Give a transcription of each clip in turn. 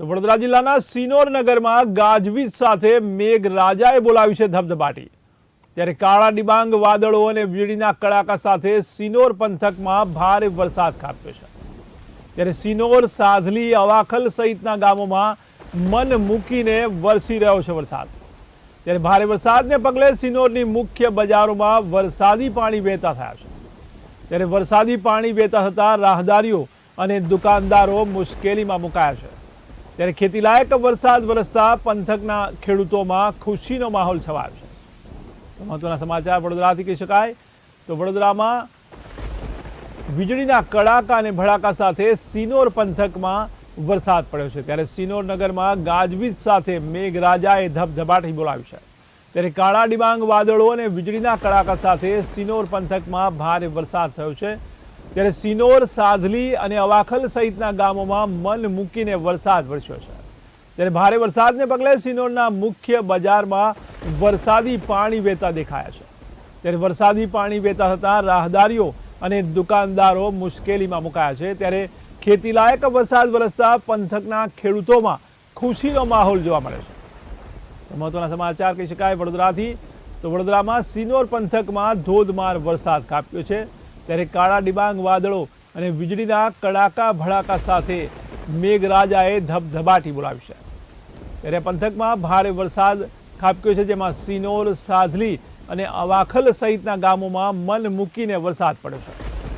તો વડોદરા જિલ્લાના સિનોર નગરમાં ગાજવીજ સાથે મેઘરાજાએ બોલાવી છે ધબધબાટી. ત્યારે કાળા ડિબાંગ વાદળો અને વીજળીના કડાકા સાથે સિનોર પંથકમાં ભારે વરસાદ ખાબક્યો છે. ત્યારે સિનોર, સાધલી, અવાખલ સહિતના ગામોમાં મન મૂકીને વરસી રહ્યો છે વરસાદ. ત્યારે ભારે વરસાદને પગલે સિનોરની મુખ્ય બજારોમાં વરસાદી પાણી વહેતા થયા છે. ત્યારે વરસાદી પાણી વહેતા થતાં રાહદારીઓ અને દુકાનદારો મુશ્કેલીમાં મુકાયા છે. ત્યારે ખેતીલાયક વરસાદ વરસતા પંથકના ખેડૂતોમાં ખુશીનો માહોલ છવાયો છે. મહત્વના સમાચાર વડોદરાથી કહી શકાય. તો વડોદરામાં વીજળીના કડાકા અને ભડાકા સાથે સિનોર પંથકમાં વરસાદ પડ્યો છે. ત્યારે સિનોર નગરમાં ગાજવીજ સાથે મેઘરાજાએ ધબધબાટી બોલાવી છે. ત્યારે કાળા ડિબાંગ વાદળો અને વીજળીના કડાકા સાથે સિનોર પંથકમાં ભારે વરસાદ થયો છે. ત્યારે સિનોર, સાધલી અને અવાખલ સહિતના ગામોમાં મન મૂકીને વરસાદ વરસ્યો છે. ત્યારે ભારે વરસાદને પગલે સિનોરના મુખ્ય બજારમાં વરસાદી પાણી વહેતા દેખાયા છે. ત્યારે વરસાદી પાણી વહેતા થતાં રાહદારીઓ અને દુકાનદારો મુશ્કેલીમાં મુકાયા છે. ત્યારે ખેતીલાયક વરસાદ વરસતા પંથકના ખેડૂતોમાં ખુશીનો માહોલ જોવા મળે છે. મહત્વના સમાચાર કહી શકાય, વડોદરાથી. તો વડોદરામાં સિનોર પંથકમાં ધોધમાર વરસાદ કાપ્યો છે. ત્યારે કાળા ડિબાંગ વાદળો અને વીજળીના કડાકા ભડાકા સાથે મેઘરાજાએ ધબધબાટી બોલાવી છે. ત્યારે પંથકમાં ભારે વરસાદ ખાબક્યો છે, જેમાં સિનોર, સાધલી અને અવાખલ સહિતના ગામોમાં મન મૂકીને વરસાદ પડ્યો છે.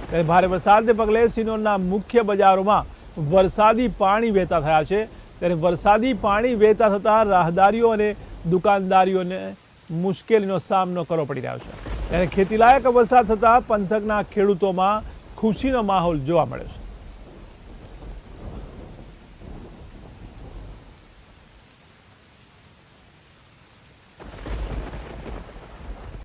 ત્યારે ભારે વરસાદને પગલે સિનોરના મુખ્ય બજારોમાં વરસાદી પાણી વહેતા થયા છે. ત્યારે વરસાદી પાણી વહેતા થતાં રાહદારીઓ અને દુકાનદારીઓને મુશ્કેલીનો સામનો કરવો પડી રહ્યો છે. ત્યારે ખેતીલાયક વરસાદ થતાં પંથકના ખેડૂતોમાં ખુશીનો માહોલ જોવા મળ્યો છે.